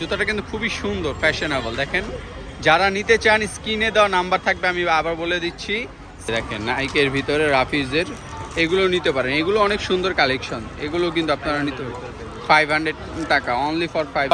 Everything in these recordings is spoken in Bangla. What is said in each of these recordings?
জুতাটা কিন্তু খুবই সুন্দর ফ্যাশনেবল দেখেন যারা নিতে চান স্ক্রিনে দেওয়া নাম্বার থাকবে আমি আবার বলে দিচ্ছি। দেখেন নাইকের ভিতরে রাফিজের এগুলো নিতে পারেন। এগুলো অনেক সুন্দর কালেকশন এগুলো কিন্তু আপনারা নিতে ফাইভ হান্ড্রেড টাকা অনলি ফর ফাইভ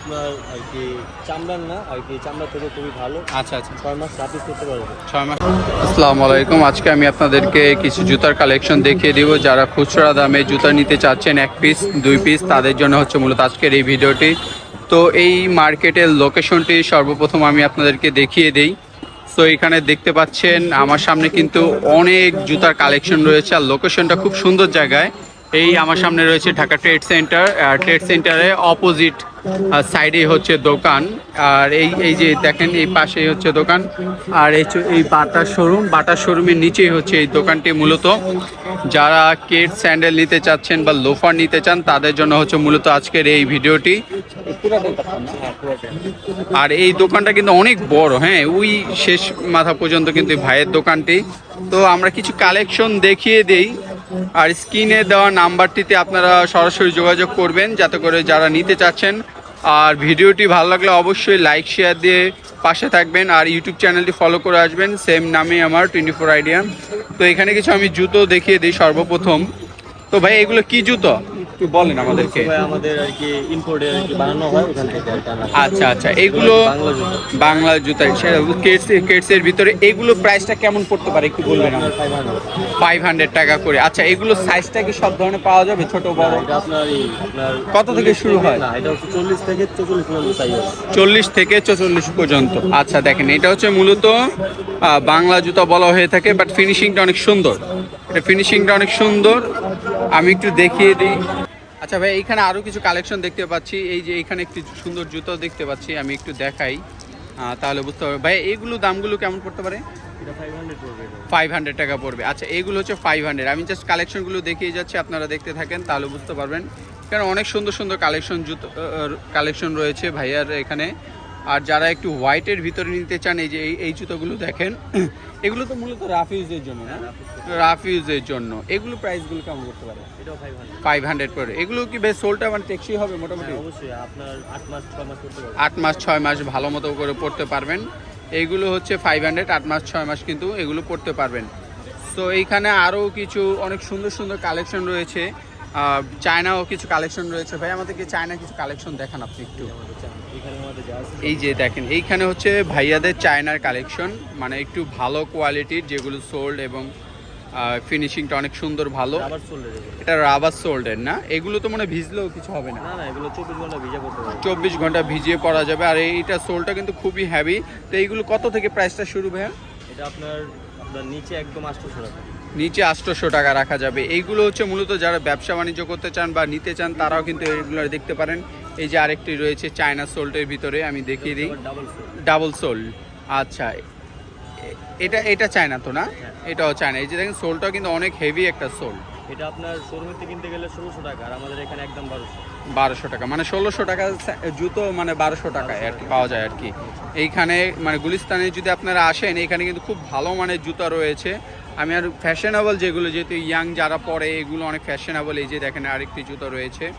আপনার আর কি চামড়ার না আর কি চামড়া থেকে খুবই ভালো। আচ্ছা আচ্ছা। ছয় মাস রাপিস করতে পারবে। ছয় মাস আসসালামু আলাইকুম। আজকে আমি আপনাদেরকে কিছু জুতার কালেকশন দেখিয়ে দিব। যারা খুচরা দামে জুতা নিতে চাচ্ছেন এক পিস দুই পিস তাদের জন্য হচ্ছে মূলত আজকের এই ভিডিওটি। তো এই মার্কেটের লোকেশনটি সর্বপ্রথম আমি আপনাদেরকে দেখিয়ে দেই। তো এখানে দেখতে পাচ্ছেন, আমার সামনে কিন্তু অনেক জুতার কালেকশন রয়েছে আর লোকেশনটা খুব সুন্দর জায়গায়। এই আমার সামনে রয়েছে ঢাকা ট্রেড সেন্টার ট্রেড সেন্টারে অপোজিট সাইডেই হচ্ছে দোকান। আর এই এই যে দেখেন, এই পাশেই হচ্ছে দোকান। আর এই এই বাটার শোরুম। বাটার শোরুমের নিচেই হচ্ছে এই দোকানটি মূলত। যারা কেট স্যান্ডেল নিতে চাচ্ছেন বা লোফার নিতে চান, তাদের জন্য হচ্ছে মূলত আজকের এই ভিডিওটি। আর এই দোকানটা কিন্তু অনেক বড় হ্যাঁ ওই শেষ মাথা পর্যন্ত কিন্তু ভাইয়ের দোকানটি। তো আমরা কিছু কালেকশন দেখিয়ে দেই। আর স্ক্রিনে দেওয়া নাম্বারটিতে আপনারা সরাসরি যোগাযোগ করবেন যাতে করে যারা নিতে চাচ্ছেন। আর ভিডিওটি ভালো লাগলে অবশ্যই লাইক, শেয়ার দিয়ে পাশে থাকবেন আর ইউটিউব চ্যানেলটি ফলো করে আসবেন। সেম নামে আমার টোয়েন্টি ফোর আইডিয়া। তো এখানে কিছু আমি জুতো দেখিয়ে দিই সর্বপ্রথম। তো ভাই, এগুলো কি জুতো? একটু বলেন আমাদেরকে। আমাদের আর কি ইম্পোর্টে আর কি বানানো হয় ওখান থেকে। আচ্ছা আচ্ছা এগুলো বাংলা জুতো। বাংলা জুতা কেটস কেটসের ভিতরে এগুলো প্রাইসটা কেমন পড়তে পারে একটু বলবেন ফাইভ হান্ড্রেড টাকা করে। আচ্ছা এগুলো সাইজটা কি সব ধরনের পাওয়া যাবে ছোট বড়? আপনার কত থেকে শুরু হয়? না এটা হচ্ছে চল্লিশ থেকে চল্লিশ পর্যন্ত সাইজ চল্লিশ থেকে চল্লিশ পর্যন্ত। আচ্ছা দেখেন এটা হচ্ছে মূলত বাংলা জুতা বলা হয়ে থাকে বাট ফিনিশিংটা অনেক সুন্দর। এটা ফিনিশিংটা অনেক সুন্দর। আমি একটু দেখিয়ে দিই। আচ্ছা ভাই এখানে আরও কিছু কালেকশন দেখতে পাচ্ছি। এই যে এইখানে একটি সুন্দর জুতো দেখতে পাচ্ছি আমি একটু দেখাই। তাহলে বুঝতে পারবে। ভাই এইগুলো দামগুলো কেমন পড়তে পারে? ফাইভ পড়বে ফাইভ হান্ড্রেড টাকা পড়বে। আচ্ছা এইগুলো হচ্ছে ফাইভ হান্ড্রেড আমি জাস্ট কালেকশনগুলো দেখিয়ে যাচ্ছি আপনারা দেখতে থাকেন তাহলে বুঝতে পারবেন। কারণ অনেক সুন্দর সুন্দর কালেকশন জুতো কালেকশন রয়েছে ভাইয়ার এখানে। আর যারা একটু হোয়াইটের ভিতরে নিতে চান এই যে এই জুতোগুলো দেখেন এগুলো তো মূলত রাফ ইউজের জন্য না? রাফ ইউজের জন্য। এগুলো প্রাইসগুলো কেমন করতে পারে? ফাইভ হান্ড্রেড করে। এগুলো কি বেশ সোলটা মানে টেকসই হবে মোটামুটি? পারবে আট মাস ছয় মাস ভালো মতো করে পড়তে পারবেন। এইগুলো হচ্ছে ফাইভ হান্ড্রেড আট মাস ছয় মাস কিন্তু এগুলো পড়তে পারবেন। তো এইখানে আরও কিছু অনেক সুন্দর সুন্দর কালেকশন রয়েছে। চায়নাও কিছু কালেকশন রয়েছে। ভাই আমাদেরকে চায়না কিছু কালেকশন দেখান আপনি একটু। এই যে দেখেন এইখানে হচ্ছে ভাইয়াদের চায়নার কালেকশন। মানে একটু ভালো কোয়ালিটির যেগুলো সোল্ড এবং ফিনিশিংটা অনেক সুন্দর ভালো। এটা রাবার সোল্ডের না? এগুলো তো মানে ভিজলেও কিছু হবে না। না না এগুলো চব্বিশ ঘণ্টা ভিজা করতে পারবে চব্বিশ ঘণ্টা ভিজিয়ে পরা যাবে। আর এইটা সোলটা কিন্তু খুবই হ্যাভি তো এইগুলো কত থেকে প্রাইসটা শুরু ভাইয়া? এটা আপনার আপনার নিচে একদম আটশোশো টাকা। নিচে আটশোশো টাকা রাখা যাবে। এইগুলো হচ্ছে মূলত যারা ব্যবসা বাণিজ্য করতে চান বা নিতে চান তারাও কিন্তু এগুলো দেখতে পারেন। এই যে আরেকটি রয়েছে চায়না সোল্টের ভিতরে আমি দেখিয়ে দিই। Double sole. আচ্ছা এটা এটা চায়না তো না? এটাও চায়না। এই যে দেখেন সোলটাও কিন্তু অনেক হেভি একটা সোল। এটা আপনার শোরুমেতে কিনতে গেলে ষোলোশো টাকা আর আমাদের এখানে একদম বারোশো। বারোশো টাকা। মানে ষোলোশো টাকা জুতো মানে বারোশো টাকায় আর কি পাওয়া যায় আর কি। এইখানে মানে গুলিস্তানে যদি আপনারা আসেন এখানে কিন্তু খুব ভালো মানের জুতো রয়েছে। আমি আর ফ্যাশনেবল যেগুলো যেহেতু ইয়াং যারা পরে এগুলো অনেক ফ্যাশনেবল এই যে দেখেন আরেকটি জুতো রয়েছে।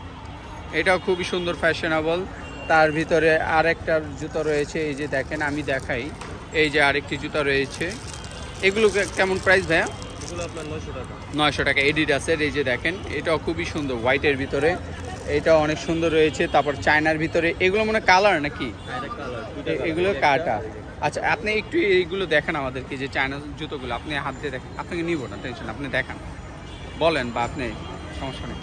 এটাও খুবই সুন্দর ফ্যাশনেবল তার ভিতরে আরেকটা জুতো রয়েছে এই যে দেখেন আমি দেখাই। এই যে আরেকটি জুতো রয়েছে। এগুলো কেমন প্রাইস ভাইয়া? নয়শো টাকা। এডিডাসের এই যে দেখেন এটাও খুবই সুন্দর হোয়াইটের ভিতরে। এটাও অনেক সুন্দর রয়েছে। তারপর চায়নার ভিতরে। এগুলো মনে কালার নাকি? এটা এ- এগুলো কাটা। আচ্ছা আপনি একটু এইগুলো দেখেন আমাদেরকে যে চায়না জুতোগুলো। আপনি হাত দিয়ে দেখেন। আপনাকে নিব না টেনশন আপনি দেখান। বলেন বা আপনি সমস্যা নেই।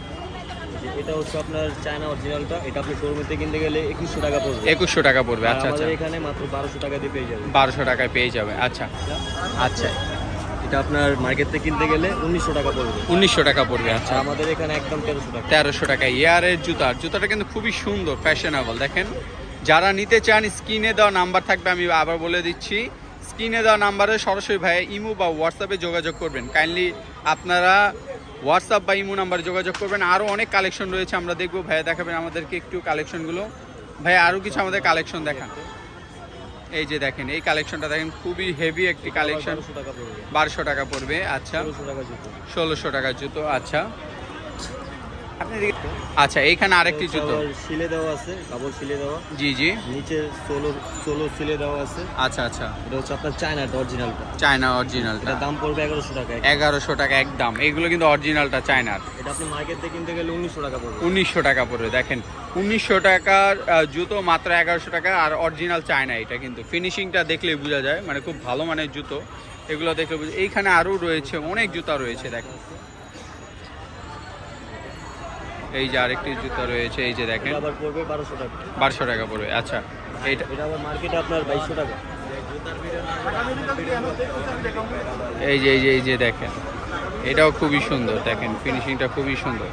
এটা হচ্ছে আপনার চায়না অরিজিনালটা এটা আপনি শোরুমেতে কিনতে গেলে একুশশো টাকা পড়বে। একুশশো টাকা পড়বে। আচ্ছা আচ্ছা। এখানে মাত্র বারোশো টাকা দিয়ে পেয়ে যাবে বারোশো টাকায় পেয়ে যাবে। আচ্ছা। আচ্ছা। এটা আপনার মার্কেট থেকে কিনতে গেলে উনিশশো টাকা পড়বে। উনিশশো টাকা পড়বে আচ্ছা। আমাদের এখানে একদম তেরোশো টাকা। তেরোশো টাকা। ইয়ারের জুতা। জুতাটা কিন্তু খুবই সুন্দর ফ্যাশনেবল দেখেন যারা নিতে চান স্ক্রিনে দেওয়া নাম্বার থাকবে আমি আবার বলে দিচ্ছি। স্ক্রিনে দেওয়া নাম্বারে সরাসরি ভাইয়া ইমো বা হোয়াটসঅ্যাপে যোগাযোগ করবেন। কাইন্ডলি আপনারা হোয়াটসঅ্যাপ বা ইমো নাম্বারে যোগাযোগ করবেন। আরও অনেক কালেকশন রয়েছে আমরা দেখব। ভাইয়া দেখাবেন আমাদেরকে একটু কালেকশনগুলো। ভাইয়া আরও কিছু আমাদের কালেকশন দেখান। এই যে দেখেন এই কালেকশনটা দেখেন খুবই হেভি একটি কালেকশন। বারোশো টাকা পড়বে। আচ্ছা। ষোলোশো টাকা জুতো। টাকার জুতো আচ্ছা। আপনি আচ্ছা এইখানে আরেকটি জুতো। সিলে দেওয়া আছে কাপড় সিলে দেওয়া। জি জি। নিচে সোলো সোলো সিলে দেওয়া আছে। আচ্ছা আচ্ছা। এটা হচ্ছে আপনার চায়নাটা অরিজিনালটা চায়না অরিজিনালটা দাম পড়বে এগারোশো টাকা। এগারোশো টাকা একদম। এগুলো কিন্তু অরিজিনালটা চায়নার। এটা আপনি মার্কেট থেকে কিনতে গেলে উনিশশো টাকা পড়বে। উনিশশো টাকা পড়বে দেখেন। উনিশশো টাকার জুতো মাত্র এগারোশো টাকা আর অরিজিনাল চায়না এটা কিন্তু। ফিনিশিংটা দেখলেই বোঝা যায়। মানে খুব ভালো মানের জুতো। এগুলো দেখলে এইখানে আরও রয়েছে অনেক জুতা রয়েছে দেখেন। এই যে আরেকটি জুতা রয়েছে এই যে দেখেন। আবার পড়বে বারোশো টাকা। বারোশো টাকা পড়বে আচ্ছা। এইটা এটা আবার মার্কেটে আপনার বাইশশো টাকা। এই যে এই যে এই যে দেখেন এটাও খুবই সুন্দর দেখেন ফিনিশিংটা খুবই সুন্দর।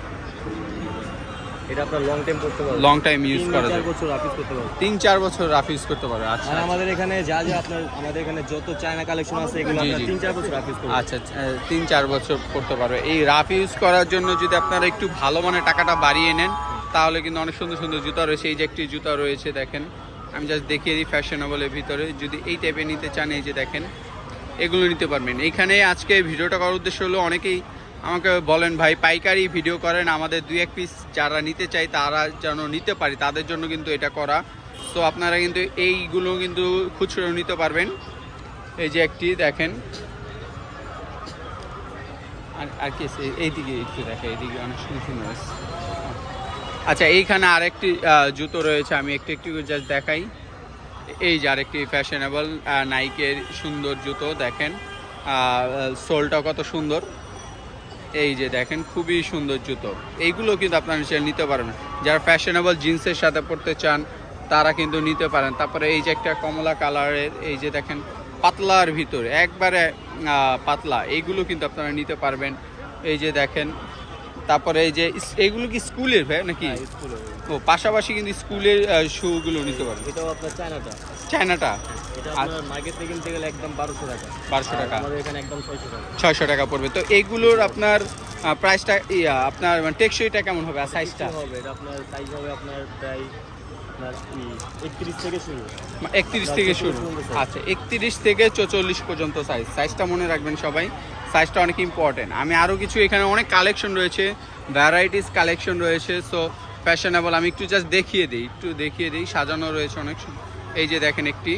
এটা আপনার লং টাইম করতে পারবে লং টাইম ইউজ করা যাবে। বছর অফিস করতে পারবে তিন চার বছর রাফ ইউজ করতে পারবে। আচ্ছা আর আমাদের এখানে যা যা আপনার আমাদের এখানে যত চায়না কালেকশন আছে এগুলো আপনার তিন চার বছর অফিস করবে। আচ্ছা আচ্ছা, তিন চার বছর করতে পারবে। এই রাফ ইউজ করার জন্য যদি আপনারা একটু ভালো মানের টাকাটা বাড়িয়ে নেন তাহলে কিন্তু অনেক সুন্দর সুন্দর জুতা রয়েছে। এই যে একটি জুতা রয়েছে দেখেন। আমি জাস্ট দেখিয়ে দিই ফ্যাশনেবলের ভিতরে। যদি এই টাইপের নিতে চান এই যে দেখেন এগুলো নিতে পারবেন। এখানে আজকে ভিডিওটা করার উদ্দেশ্য হলো অনেকেই আমাকে বলেন, ভাই, পাইকারি ভিডিও করেন। আমাদের দুই এক পিস যারা নিতে চাই তারা যেন নিতে পারি। তাদের জন্য কিন্তু এটা করা। তো আপনারা কিন্তু এইগুলো কিন্তু খুচরো নিতে পারবেন। এই যে একটি দেখেন। আর আর কি এইদিকে একটু দেখে এইদিকে অনেক সুন্দর। আচ্ছা এইখানে আরেকটি জুতো রয়েছে, আমি একটু একটু জাস্ট দেখাই। এই যে আরেকটি ফ্যাশনেবল নাইকের সুন্দর জুতো, দেখেন। সোলটা কত সুন্দর। এই যে দেখেন খুবই সুন্দর জুতো। এইগুলো কিন্তু আপনারা নিশ্চয়ই নিতে পারেন যারা ফ্যাশনেবল জিন্সের সাথে পড়তে চান তারা কিন্তু নিতে পারেন। তারপরে এই যে একটা কমলা কালারের এই যে দেখেন পাতলার ভিতরে একবারে পাতলা এইগুলো কিন্তু আপনারা নিতে পারবেন। এই যে দেখেন তারপরে এই যে এইগুলো কি স্কুলের ভাই নাকি? হ্যাঁ। ও পাশাপাশি কিন্তু স্কুলের শুগুলো নিতে পারবেন। এটাও আপনার চায়নাটা। চায়নাটা? এটা আপনার মার্কেট থেকে কিনতে গেলে একদম বারোশো টাকা। 1200 টাকা। এখানে একদম ছয়শো টাকা। ছয়শো টাকা পড়বে। তো এইগুলোর আপনার প্রাইসটা ইয়া আপনার মানে টেকসইটা কেমন হবে আর সাইজটা হবে এটা আপনার সাইজ হবে আপনার প্রায় একত্রিশ থেকে শুরু। আচ্ছা একত্রিশ থেকে চৌচল্লিশ পর্যন্ত সাইজ সাইজটা মনে রাখবেন সবাই সাইজটা অনেক ইম্পর্টেন্ট আমি আরও কিছু এখানে অনেক কালেকশন রয়েছে ভ্যারাইটিস কালেকশন রয়েছে সো ফ্যাশনেবল আমি একটু জাস্ট দেখিয়ে দিই একটু দেখিয়ে দিই সাজানো রয়েছে অনেক এই যে দেখেন একটি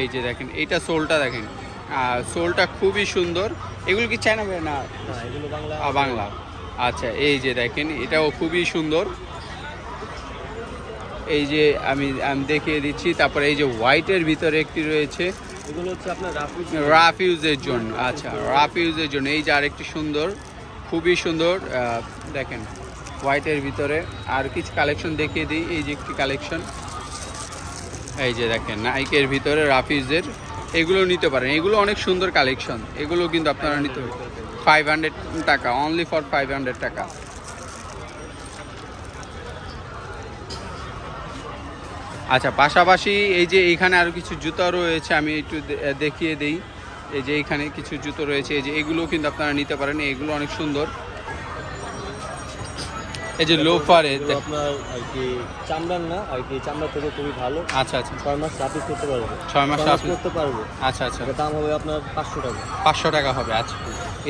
এই যে দেখেন এইটা সোলটা দেখেন। সোলটা খুবই সুন্দর। এগুলো কি চায়না না? বাংলা। বাংলা। আচ্ছা এই যে দেখেন এটাও খুবই সুন্দর। এই যে আমি আমি দেখিয়ে দিচ্ছি তারপরে এই যে হোয়াইটের ভিতরে একটি রয়েছে। এগুলো হচ্ছে আপনার রাফিজ রাফ ইউজের জন্য আচ্ছা রাফ ইউজের জন্য। এই যে আরেকটি সুন্দর খুবই সুন্দর দেখেন হোয়াইটের ভিতরে। আর কিছু কালেকশন দেখিয়ে দিই এই যে একটি কালেকশন এই যে দেখেন নাইকের ভিতরে রাফিজের এগুলো নিতে পারেন। এগুলো অনেক সুন্দর কালেকশন এগুলো কিন্তু আপনারা নিতে পারেন। ফাইভ হান্ড্রেড টাকা অনলি ফর ফাইভ হান্ড্রেড টাকা। আচ্ছা পাশাপাশি এই যে এইখানে আরও কিছু জুতো রয়েছে, আমি একটু দেখিয়ে দিই। এই যে এইখানে কিছু জুতো রয়েছে, এই যে এগুলো কিন্তু আপনারা নিতে পারেন, এগুলো অনেক সুন্দর। এই যে লোফারে এগুলো আপনার আর কি চামড়ার না আর কি চামড়া থেকে খুবই ভালো। আচ্ছা আচ্ছা। ছয় মাস রাফিজ করতে পারবে ছয় মাস রাফিজ। করতে পারবে। আচ্ছা আচ্ছা। দাম হবে আপনার পাঁচশো টাকা। পাঁচশো টাকা হবে আচ্ছা।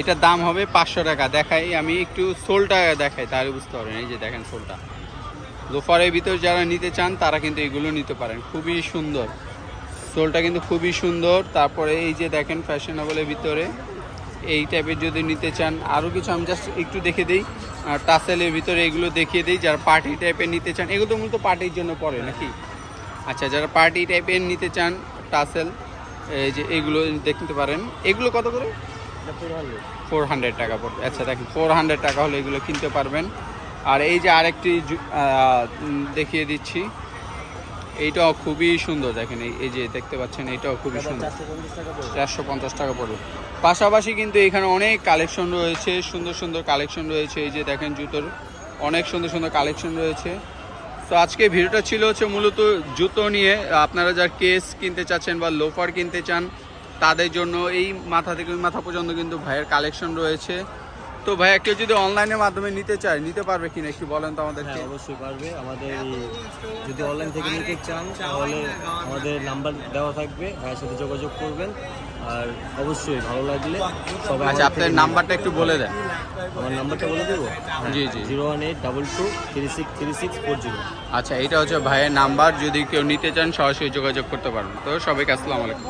এটার দাম হবে পাঁচশো টাকা। দেখাই আমি একটু সোলটা দেখাই তাহলে বুঝতে পারবেন। এই যে দেখেন সোলটা। লোফারের ভিতর যারা নিতে চান তারা কিন্তু এগুলো নিতে পারেন। খুবই সুন্দর। সোলটা কিন্তু খুবই সুন্দর। তারপরে এই যে দেখেন ফ্যাশনেবলের ভিতরে। এই টাইপের যদি নিতে চান আরও কিছু আমি জাস্ট একটু দেখে দিই। আর টাসেলের ভিতরে এগুলো দেখিয়ে দিই, যারা পার্টি টাইপের নিতে চান। এগুলো তো মূলত পার্টির জন্য পড়ে নাকি? আচ্ছা যারা পার্টি টাইপের নিতে চান, টাসেল, এই যে এগুলো দেখতে পারেন। এগুলো কত করে? ফোর হান্ড্রেড টাকা পড়বে। আচ্ছা দেখেন ফোর হান্ড্রেড টাকা হলে এগুলো কিনতে পারবেন। আর এই যে আরেকটি দেখিয়ে দিচ্ছি। এইটাও খুবই সুন্দর দেখেন এই- যে দেখতে পাচ্ছেন এটাও খুবই সুন্দর। চারশো পঞ্চাশ টাকা পড়বে। চারশো পঞ্চাশ টাকা পড়বে। পাশাপাশি কিন্তু এখানে অনেক কালেকশন রয়েছে সুন্দর সুন্দর কালেকশন রয়েছে। এই যে দেখেন জুতোর অনেক সুন্দর সুন্দর কালেকশন রয়েছে। তো আজকে ভিডিওটা ছিল হচ্ছে মূলত জুতো নিয়ে। আপনারা যার কেস কিনতে চাচ্ছেন বা লোফার কিনতে চান তাদের জন্য এই মাথা থেকে ওই মাথা পর্যন্ত কিন্তু ভাইয়ের কালেকশন রয়েছে। তো ভাইয়া কেউ যদি অনলাইনের মাধ্যমে নিতে চায় নিতে পারবে কিনা একটু বলেন তো আমাদের হ্যাঁ অবশ্যই পারবে। আমাদের যদি অনলাইন থেকে নিতে চান তাহলে আমাদের নাম্বার দেওয়া থাকবে। ভাইয়ের সাথে যোগাযোগ করবেন। আর অবশ্যই ভালো লাগলে সবাই আচ্ছা আপনার নাম্বারটা একটু বলে দেন। আমার নাম্বারটা বলে দেবো? জি, জি। Zero one eight double two three six three six four zero. আচ্ছা এটা হচ্ছে ভাইয়ের নাম্বার। যদি কেউ নিতে চান সরাসরি যোগাযোগ করতে পারেন তো সবাইকে আসসালামু আলাইকুম।